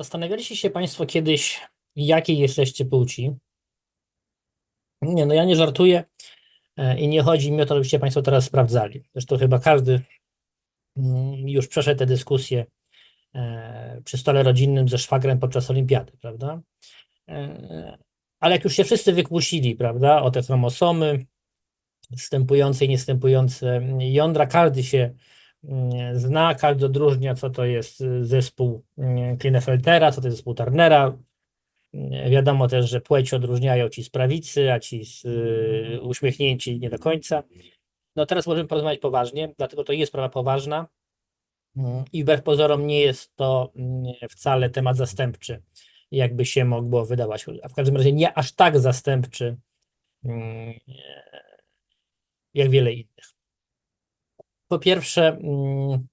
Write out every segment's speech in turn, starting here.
Zastanawialiście się Państwo kiedyś, jakiej jesteście płci? Nie, no ja nie żartuję e, i nie chodzi mi o to, żebyście Państwo teraz sprawdzali. Zresztą chyba każdy mm, już przeszedł tę dyskusję e, przy stole rodzinnym ze szwagrem podczas olimpiady, prawda? E, Ale jak już się wszyscy wykłusili, prawda, o te chromosomy, wstępujące i niestępujące jądra, każdy się zna, każdy odróżnia, co to jest y, zespół mm, Klinefeltera, co to jest zespół Turnera. Mm, Wiadomo też, że płeć odróżniają ci z prawicy, a ci z y, uśmiechnięci nie do końca. No teraz możemy porozmawiać poważnie, dlatego to jest sprawa poważna i wbrew pozorom nie jest to wcale temat zastępczy, jakby się mogło wydawać, a w każdym razie nie aż tak zastępczy, jak wiele innych. Po pierwsze, mm,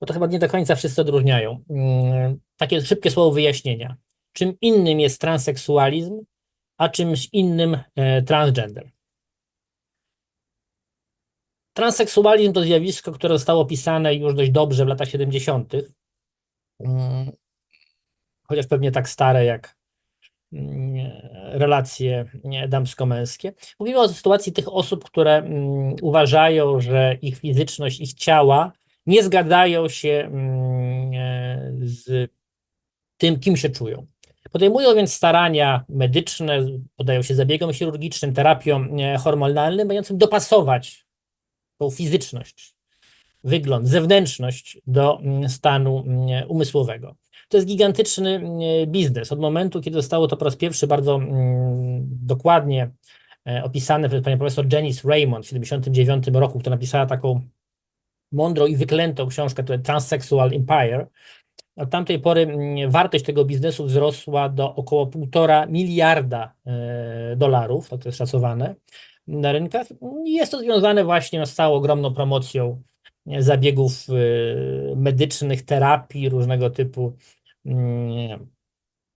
bo to chyba nie do końca wszyscy odróżniają, mm, takie szybkie słowo wyjaśnienia. Czym innym jest transseksualizm, a czymś innym e, transgender. Transseksualizm to zjawisko, które zostało opisane już dość dobrze w latach 70., mm, chociaż pewnie tak stare jak relacje nie, damsko-męskie. Mówimy o sytuacji tych osób, które mm, uważają, że ich fizyczność, ich ciała nie zgadzają się mm, e, z tym, kim się czują. Podejmują więc starania medyczne, podają się zabiegom chirurgicznym, terapiom e, hormonalnym, mającym dopasować tą fizyczność, wygląd, zewnętrzność do mm, stanu mm, umysłowego. To jest gigantyczny mm, biznes. Od momentu, kiedy zostało to po raz pierwszy bardzo mm, dokładnie e, opisane przez panią profesor Janice Raymond w 1979 roku, która napisała taką mądrą i wyklętą książkę, to Transsexual Empire. Od tamtej pory mm, wartość tego biznesu wzrosła do około 1,5 miliarda e, dolarów, to jest szacowane, na rynkach. Jest to związane właśnie z całą ogromną promocją zabiegów y, medycznych, terapii, różnego typu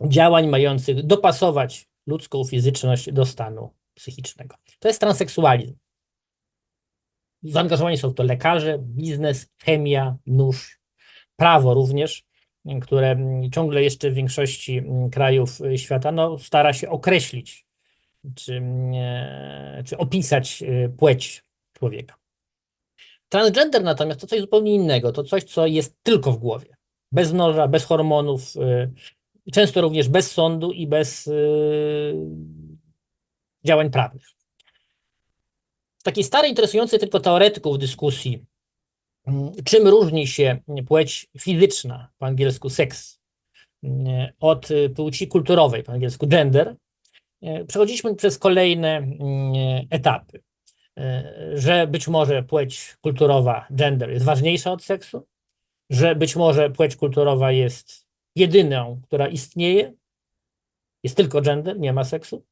działań mających dopasować ludzką fizyczność do stanu psychicznego. To jest transseksualizm. Zaangażowani są w to lekarze, biznes, chemia, nóż, prawo również, które ciągle jeszcze w większości krajów świata no, stara się określić czy, czy opisać y, płeć człowieka. Transgender natomiast to coś zupełnie innego, to coś, co jest tylko w głowie. Bez noża, bez hormonów, y, często również bez sądu i bez y, działań prawnych. W takiej starej, interesującej tylko teoretyków dyskusji, mm, czym różni się płeć fizyczna, po angielsku seks, od płci kulturowej, po angielsku gender, przechodziliśmy przez kolejne etapy. Że być może płeć kulturowa, gender jest ważniejsza od seksu, że być może płeć kulturowa jest jedyną, która istnieje, jest tylko gender, nie ma seksu.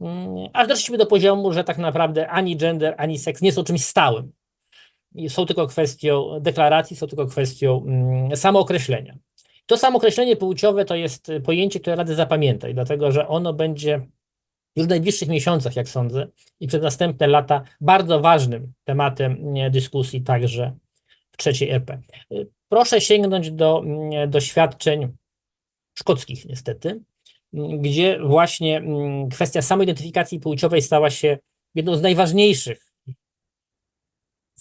Mm, aż doszliśmy do poziomu, że tak naprawdę ani gender, ani seks nie są czymś stałym. Są tylko kwestią deklaracji, są tylko kwestią mm, samookreślenia. To samookreślenie płciowe to jest pojęcie, które radzę zapamiętać, dlatego że ono będzie już w najbliższych miesiącach, jak sądzę, i przez następne lata bardzo ważnym tematem dyskusji także trzeciej RP. Proszę sięgnąć do doświadczeń szkockich niestety, gdzie właśnie kwestia samoidentyfikacji płciowej stała się jedną z najważniejszych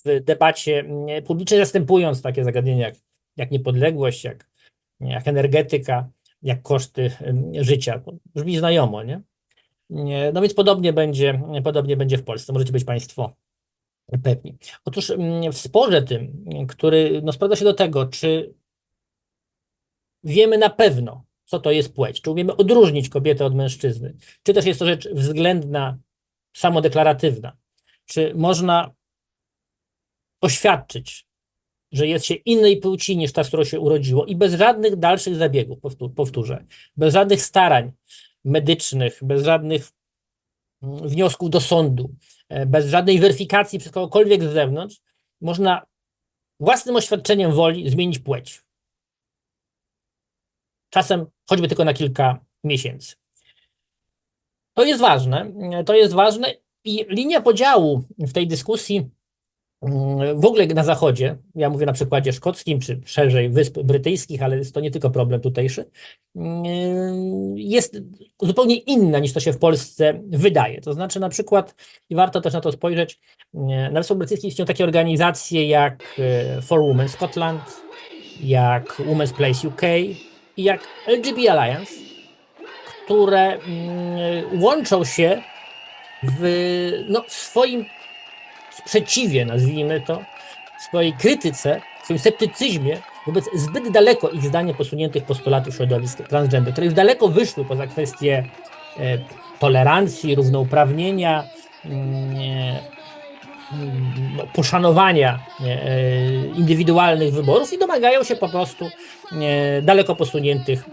w debacie publicznej, zastępując takie zagadnienia jak, jak niepodległość, jak, jak energetyka, jak koszty życia. Brzmi znajomo, nie? No więc podobnie będzie, podobnie będzie w Polsce, możecie być Państwo pewni. Otóż mm, w sporze tym, który no, sprowadza się do tego, czy wiemy na pewno, co to jest płeć, czy umiemy odróżnić kobietę od mężczyzny, czy też jest to rzecz względna, samodeklaratywna, czy można oświadczyć, że jest się innej płci niż ta, z którą się urodziło i bez żadnych dalszych zabiegów, powtórzę, bez żadnych starań medycznych, bez żadnych wniosków do sądu, e, bez żadnej weryfikacji przez kogokolwiek z zewnątrz, można własnym oświadczeniem woli zmienić płeć. Czasem choćby tylko na kilka miesięcy. To jest ważne, to jest ważne i linia podziału w tej dyskusji w ogóle na Zachodzie, ja mówię na przykładzie szkockim, czy szerzej Wysp Brytyjskich, ale jest to nie tylko problem tutejszy, jest zupełnie inna niż to się w Polsce wydaje. To znaczy na przykład, i warto też na to spojrzeć, na Wyspach Brytyjskich istnieją takie organizacje jak e, For Women Scotland, jak Women's Place UK i jak LGB Alliance, które łączą się w no, swoim sprzeciwie, nazwijmy to, swojej krytyce, swoim sceptycyzmie wobec zbyt daleko ich zdaniem posuniętych postulatów środowisk transgender, które już daleko wyszły poza kwestie e, tolerancji, równouprawnienia, mm, mm, no, poszanowania e, indywidualnych wyborów i domagają się po prostu e, daleko posuniętych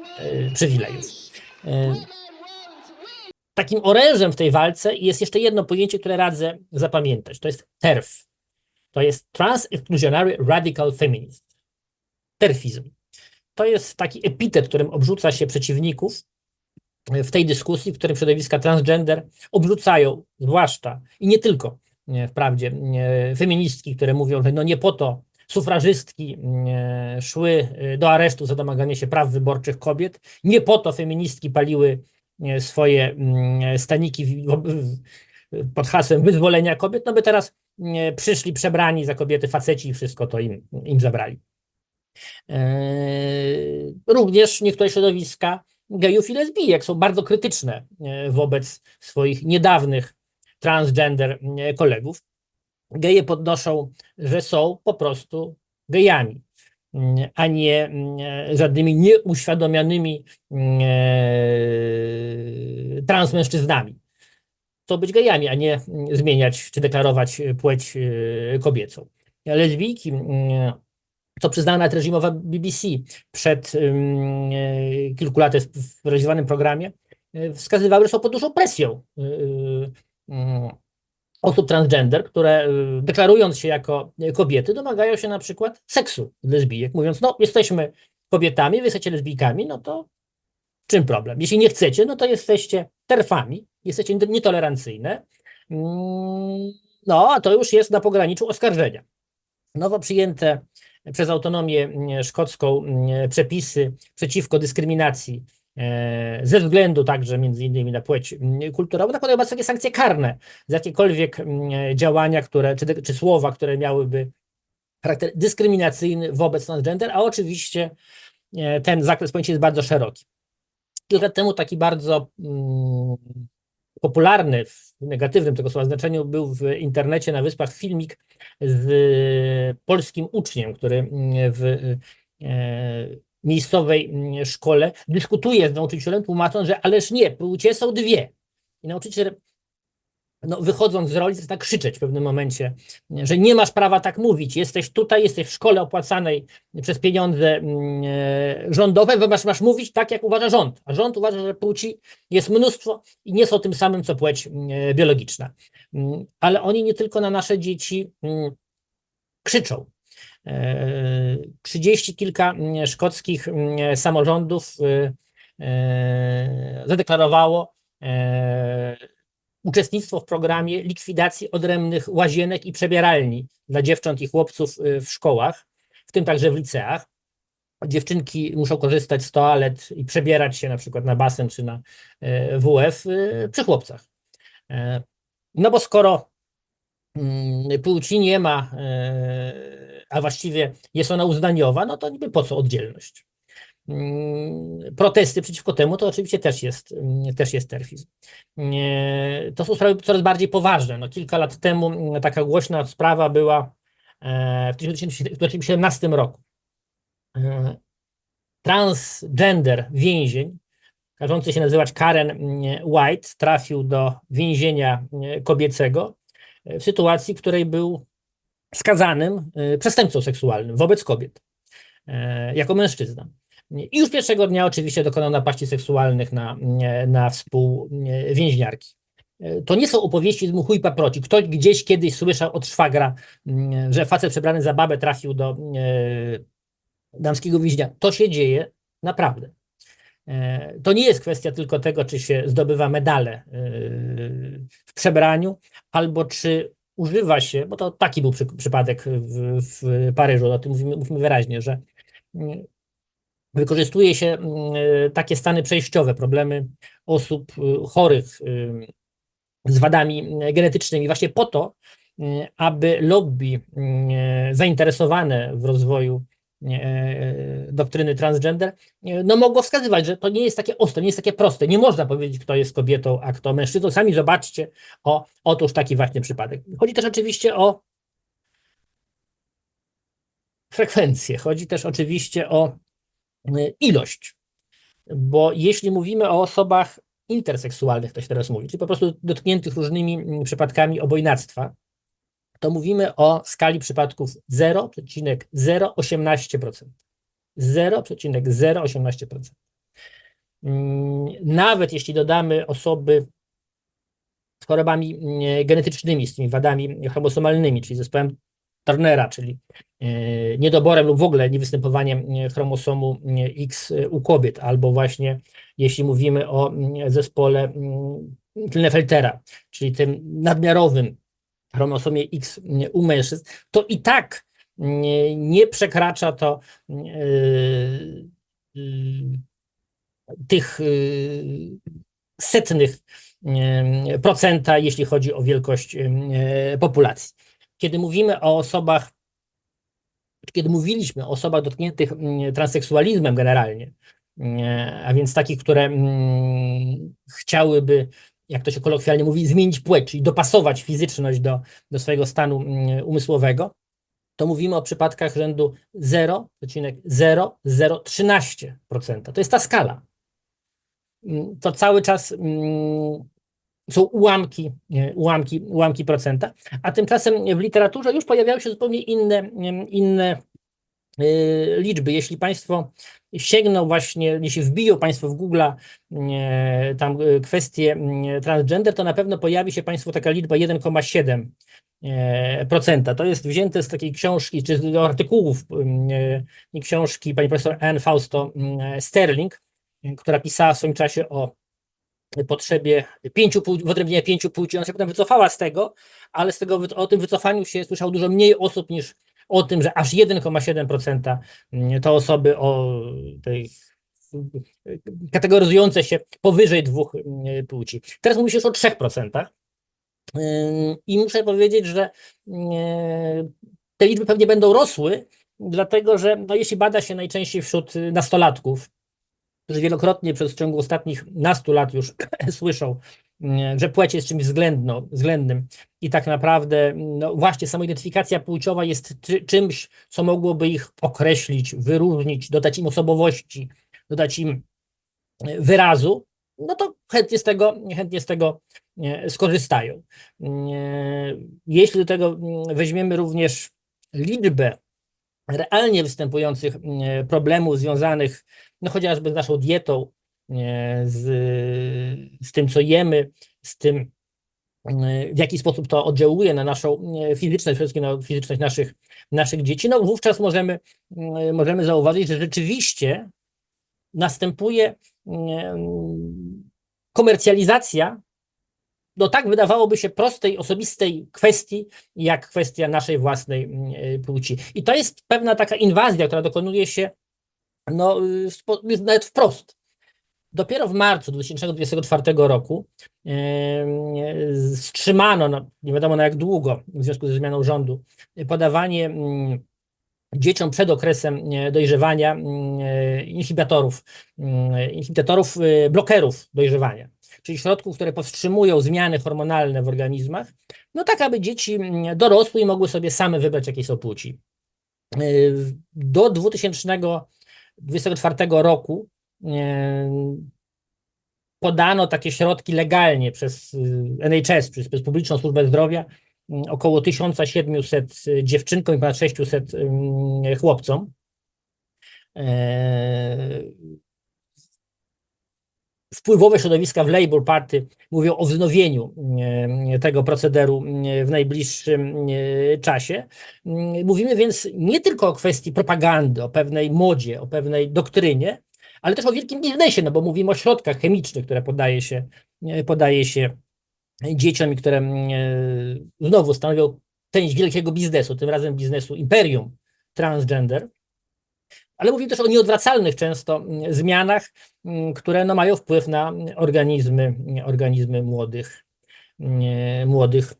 przywilejów. Takim orężem w tej walce jest jeszcze jedno pojęcie, które radzę zapamiętać. To jest TERF. To jest Trans-Exclusionary Radical Feminist. Terfizm. To jest taki epitet, którym obrzuca się przeciwników w tej dyskusji, w którym środowiska transgender obrzucają, zwłaszcza i nie tylko, wprawdzie, feministki, które mówią, że no nie po to sufrażystki szły do aresztu za domaganie się praw wyborczych kobiet, nie po to feministki paliły swoje mm, staniki pod hasłem wyzwolenia kobiet, no by teraz przyszli przebrani za kobiety faceci i wszystko to im, im zabrali. Również niektóre środowiska gejów i lesbijek są bardzo krytyczne e, wobec swoich niedawnych transgender e, kolegów. Geje podnoszą, że są po prostu gejami a nie mm, żadnymi nieuświadomionymi mm, e, transmężczyznami. To być gejami, a nie mm, zmieniać czy deklarować płeć e, kobiecą. Lesbijki, co przyznała nawet reżimowa BBC przed e, kilku laty w realizowanym programie, wskazywały, że są pod dużą presją osób transgender, które y, deklarując się jako kobiety, domagają się na przykład seksu lesbijek, mówiąc, no jesteśmy kobietami, wy jesteście lesbijkami, no to czym problem? Jeśli nie chcecie, no to jesteście terfami, jesteście nietolerancyjne, mm, no a to już jest na pograniczu oskarżenia. Nowo przyjęte przez autonomię mm, szkocką mm, przepisy przeciwko dyskryminacji ze względu także między innymi na płeć mm, kulturową, nakładają bardzo takie sankcje karne za jakiekolwiek mm, działania, które, czy, czy słowa, które miałyby charakter dyskryminacyjny wobec transgender, a oczywiście e, ten zakres pojęcia jest bardzo szeroki. Kilka lat temu taki bardzo mm, popularny w negatywnym tego słowa znaczeniu był w internecie na Wyspach filmik z polskim uczniem, który w e, miejscowej mm, szkole dyskutuje z nauczycielem, tłumacząc, że ależ nie, płcie są dwie. I nauczyciel, no, wychodząc z roli, zaczyna krzyczeć w pewnym momencie, że nie masz prawa tak mówić, jesteś tutaj, jesteś w szkole opłacanej przez pieniądze mm, e, rządowe, masz, masz mówić tak, jak uważa rząd. A rząd uważa, że płci jest mnóstwo i nie są tym samym, co płeć mm, e, biologiczna. Ale oni nie tylko na nasze dzieci krzyczą. Trzydzieści kilka mm, szkockich mm, samorządów y, y, zadeklarowało e, uczestnictwo w programie likwidacji odrębnych łazienek i przebieralni dla dziewcząt i chłopców y, w szkołach, w tym także w liceach. Dziewczynki muszą korzystać z toalet i przebierać się na przykład na basen czy na e, WF przy chłopcach. E, no bo skoro mm, płci nie ma a właściwie jest ona uznaniowa, no to niby po co oddzielność? Mm, protesty przeciwko temu to oczywiście też jest, mm, też jest terfizm. To są sprawy coraz bardziej poważne. No, kilka lat temu mm, taka głośna sprawa była e, w 2017 roku. E, transgender więzień, każący się nazywać Karen White, trafił do więzienia kobiecego w sytuacji, w której był skazanym y, przestępcą seksualnym wobec kobiet, e, jako mężczyzna. I już pierwszego dnia oczywiście dokonał napaści seksualnych na, na współwięźniarki. To nie są opowieści z muchu i paproci. Ktoś gdzieś kiedyś słyszał od szwagra, że facet przebrany za babę trafił do damskiego więźnia. To się dzieje naprawdę. To nie jest kwestia tylko tego, czy się zdobywa medale w przebraniu, albo czy używa się, bo to taki był przy, przypadek w, w Paryżu, o tym mówimy, mówimy wyraźnie, że mm, wykorzystuje się mm, takie stany przejściowe, problemy osób y, chorych y, z wadami genetycznymi, właśnie po to, y, aby lobby zainteresowane w rozwoju doktryny transgender, no mogło wskazywać, że to nie jest takie ostre, nie jest takie proste. Nie można powiedzieć, kto jest kobietą, a kto mężczyzną. Sami zobaczcie, o, otóż taki właśnie przypadek. Chodzi też oczywiście o frekwencję, chodzi też oczywiście o ilość, bo jeśli mówimy o osobach interseksualnych, to się teraz mówi, czyli po prostu dotkniętych różnymi przypadkami obojnactwa, to mówimy o skali przypadków 0,018%. 0,018%. Mm, nawet jeśli dodamy osoby z chorobami mm, genetycznymi, z tymi wadami chromosomalnymi, czyli zespołem Turnera, czyli e, niedoborem lub w ogóle niewystępowaniem e, chromosomu e, X u kobiet, albo właśnie jeśli mówimy o mm, zespole Klinefeltera, czyli tym nadmiarowym chromosomie X u mężczyzn, to i tak nie, nie przekracza to yy, yy, tych yy, setnych procenta, jeśli chodzi o wielkość populacji. Kiedy mówimy o osobach, kiedy mówiliśmy o osobach dotkniętych transseksualizmem generalnie, a więc takich, które chciałyby jak to się kolokwialnie mówi, zmienić płeć, czyli dopasować fizyczność do, do swojego stanu mm, umysłowego, to mówimy o przypadkach rzędu 0,0013%. To jest ta skala. Mm, to cały czas mm, są ułamki, ułamki, ułamki procenta, a tymczasem w literaturze już pojawiały się zupełnie inne, inne liczby. Jeśli Państwo sięgną właśnie, jeśli wbiją Państwo w Google'a e, tam e, kwestię transgender, to na pewno pojawi się Państwu taka liczba 1,7%. E, procenta. To jest wzięte z takiej książki, czy z artykułów książki pani profesor Anne Fausto Sterling, która pisała w swoim czasie o potrzebie pięciu płci, wyodrębnienia pięciu płci. Ona się potem wycofała z tego, ale z tego, o tym wycofaniu się słyszało dużo mniej osób niż o tym, że aż 1,7% mm, to osoby o tej kategoryzujące się powyżej dwóch mm, płci. Teraz mówi się już o 3%. I muszę powiedzieć, że mm, te liczby pewnie będą rosły, dlatego że no, jeśli bada się najczęściej wśród nastolatków, którzy wielokrotnie przez ciągu ostatnich nastu lat już słyszą że płeć jest czymś względno, względnym i tak naprawdę no właśnie samoidentyfikacja płciowa jest czymś, co mogłoby ich określić, wyróżnić, dodać im osobowości, dodać im e, wyrazu, no to chętnie z tego, chętnie z tego e, skorzystają. Mm, e, jeśli do tego mm, weźmiemy również liczbę realnie występujących problemów związanych no chociażby z naszą dietą, z, z tym, co jemy, z tym, w jaki sposób to oddziałuje na naszą fizyczność, przede wszystkim na fizyczność naszych, naszych dzieci, no wówczas możemy, możemy zauważyć, że rzeczywiście następuje komercjalizacja do tak wydawałoby się prostej, osobistej kwestii, jak kwestia naszej własnej płci. I to jest pewna taka inwazja, która dokonuje się no, nawet wprost Dopiero w marcu 2024 roku wstrzymano, no, nie wiadomo na jak długo, w związku ze zmianą rządu, podawanie dzieciom przed okresem dojrzewania mm, inhibitorów, inhibitorów y, blokerów dojrzewania, czyli środków, które powstrzymują zmiany hormonalne w organizmach, no tak, aby dzieci dorosły i mogły sobie same wybrać, jakie są płci. Do 2024 roku podano takie środki legalnie przez y, NHS, przez, Publiczną Służbę Zdrowia, mm, około 1700 dziewczynkom i ponad 600 mm, chłopcom. E, wpływowe środowiska w Labour Party mówią o wznowieniu mm, tego procederu w najbliższym czasie. Mówimy więc nie tylko o kwestii propagandy, o pewnej modzie, o pewnej doktrynie, ale też o wielkim biznesie, no bo mówimy o środkach chemicznych, które podaje się, podaje się dzieciom, i które mm, e, znowu stanowią część wielkiego biznesu, tym razem biznesu imperium transgender. Ale mówię też o nieodwracalnych często mm, zmianach, mm, które no, mają wpływ na organizmy, organizmy młodych, młodych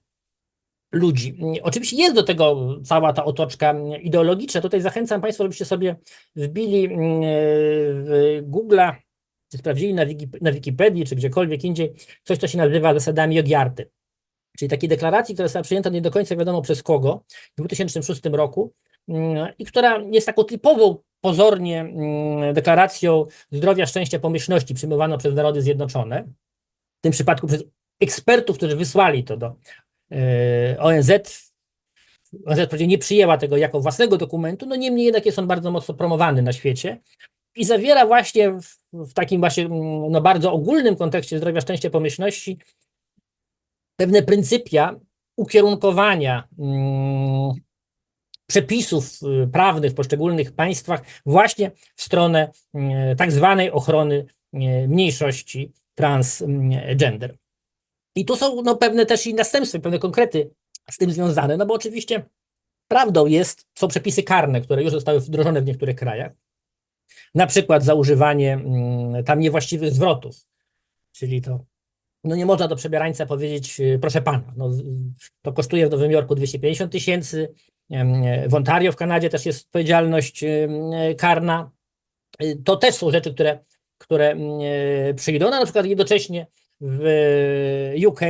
ludzi. Oczywiście jest do tego cała ta otoczka ideologiczna. Tutaj zachęcam Państwa, żebyście sobie wbili w Google'a, czy sprawdzili na, Wiki, na Wikipedii, czy gdziekolwiek indziej, coś, co się nazywa zasadami Jogiarty. Czyli takiej deklaracji, która została przyjęta nie do końca wiadomo przez kogo w 2006 roku i która jest taką typową pozornie deklaracją zdrowia, szczęścia, pomyślności przyjmowaną przez Narody Zjednoczone. W tym przypadku przez ekspertów, którzy wysłali to do ONZ. ONZ wprawdzie nie przyjęła tego jako własnego dokumentu, no niemniej jednak jest on bardzo mocno promowany na świecie i zawiera właśnie w, w takim właśnie no, bardzo ogólnym kontekście zdrowia, szczęścia, pomyślności pewne pryncypia ukierunkowania mm, przepisów y, prawnych w poszczególnych państwach właśnie w stronę y, tak zwanej ochrony y, mniejszości transgender. I tu są no, pewne też i następstwa, pewne konkrety z tym związane, no bo oczywiście prawdą jest, są przepisy karne, które już zostały wdrożone w niektórych krajach, na przykład za używanie mm, tam niewłaściwych zwrotów, czyli to no nie można do przebierańca powiedzieć, proszę pana, no, to kosztuje w Nowym Jorku 250 tysięcy, w Ontario w Kanadzie też jest odpowiedzialność karna. Y, to też są rzeczy, które, które przyjdą. No, na przykład jednocześnie w UK,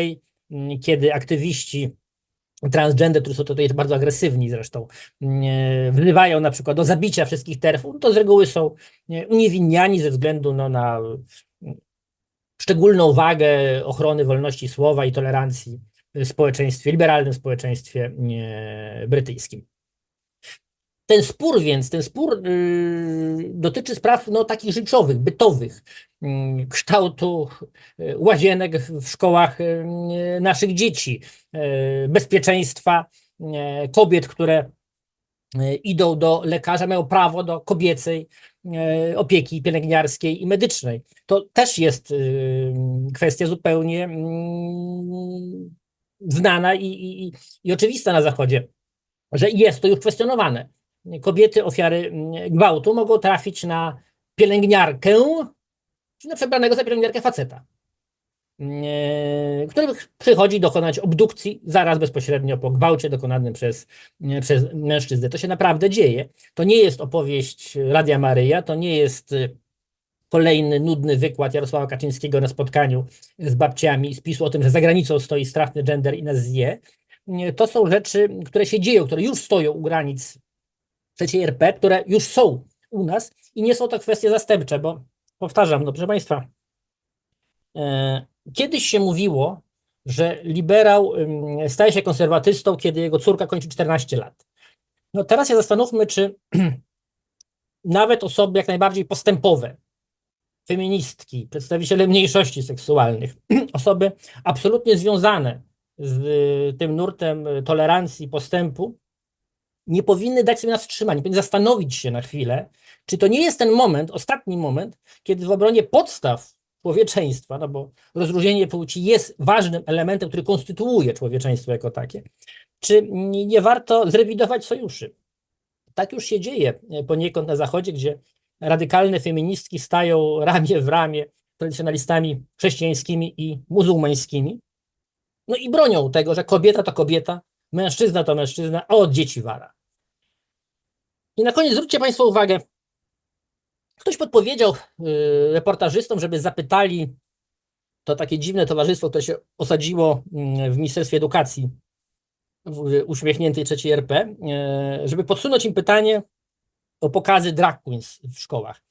kiedy aktywiści transgender, którzy są tutaj bardzo agresywni zresztą, wzywają na przykład do zabicia wszystkich terfów, to z reguły są uniewinniani ze względu no, na szczególną wagę ochrony wolności słowa i tolerancji społeczeństwie, liberalnym społeczeństwie brytyjskim. Ten spór więc, ten spór y, dotyczy spraw no, takich życiowych, bytowych, y, kształtu y, łazienek w szkołach y, naszych dzieci, bezpieczeństwa kobiet, które idą do lekarza, mają prawo do kobiecej opieki pielęgniarskiej i medycznej. To też jest kwestia zupełnie mm, znana i, i, i oczywista na Zachodzie, że jest to już kwestionowane. Kobiety, ofiary mm, gwałtu mogą trafić na pielęgniarkę, czy na przebranego za pielęgniarkę faceta, mm, który przychodzi dokonać obdukcji zaraz bezpośrednio po gwałcie dokonanym przez, mm, przez mężczyznę. To się naprawdę dzieje. To nie jest opowieść Radia Maryja, to nie jest kolejny nudny wykład Jarosława Kaczyńskiego na spotkaniu z babciami z PiSu o tym, że za granicą stoi straszny gender i nas zje. To są rzeczy, które się dzieją, które już stoją u granic trzeciej RP, które już są u nas i nie są to kwestie zastępcze, bo powtarzam, no proszę Państwa, e, kiedyś się mówiło, że liberał staje się konserwatystą, kiedy jego córka kończy 14 lat. No teraz się zastanówmy, czy nawet osoby jak najbardziej postępowe, feministki, przedstawiciele mniejszości seksualnych, osoby absolutnie związane z tym nurtem tolerancji, postępu, nie powinny dać sobie na wstrzymanie, powinny zastanowić się na chwilę, czy to nie jest ten moment, ostatni moment, kiedy w obronie podstaw człowieczeństwa, no bo rozróżnienie płci jest ważnym elementem, który konstytuuje człowieczeństwo jako takie, czy nie warto zrewidować sojuszy. Tak już się dzieje poniekąd na Zachodzie, gdzie radykalne feministki stają ramię w ramię tradycjonalistami chrześcijańskimi i muzułmańskimi. No i bronią tego, że kobieta to kobieta, mężczyzna to mężczyzna, a od dzieci wara. I na koniec zwróćcie Państwo uwagę, ktoś podpowiedział yy, reportażystom, żeby zapytali to takie dziwne towarzystwo, które się osadziło yy, w Ministerstwie Edukacji w uśmiechniętej trzeciej RP, yy, żeby podsunąć im pytanie, o pokazy drag queens w szkołach.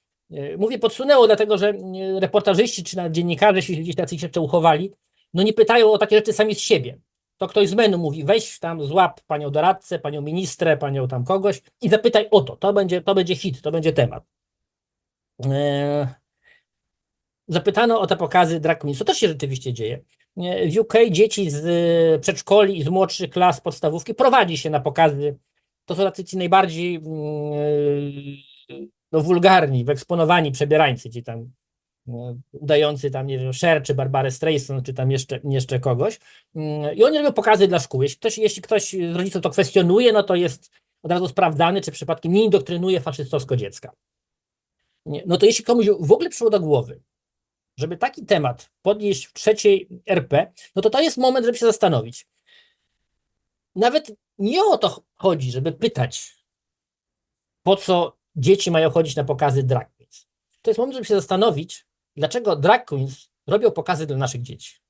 Mówię podsunęło, dlatego że reportażyści czy dziennikarze, jeśli tacy się jeszcze uchowali, no nie pytają o takie rzeczy sami z siebie. To ktoś z menu mówi, weź tam, złap panią doradcę, panią ministrę, panią tam kogoś i zapytaj o to. To będzie, to będzie hit, to będzie temat. Eee, zapytano o te pokazy drag queens. To też się rzeczywiście dzieje. W UK dzieci z przedszkoli i z młodszych klas podstawówki prowadzi się na pokazy to są tacy ci najbardziej mm, no, wulgarni, wyeksponowani przebierańcy, ci tam e, udający tam, nie wiem, Cher, czy Barbarę Streisand, czy tam jeszcze, jeszcze kogoś. Mm, I oni robią pokazy dla szkół. Jeśli ktoś, jeśli ktoś z rodziców to kwestionuje, no to jest od razu sprawdzany, czy przypadkiem nie indoktrynuje faszystowsko dziecka. Nie, no to jeśli komuś w ogóle przyszło do głowy, żeby taki temat podnieść w trzeciej RP, no to to jest moment, żeby się zastanowić. Nawet nie o to chodzi, żeby pytać, po co dzieci mają chodzić na pokazy drag. To jest moment, żeby się zastanowić, dlaczego drag queens robią pokazy dla naszych dzieci.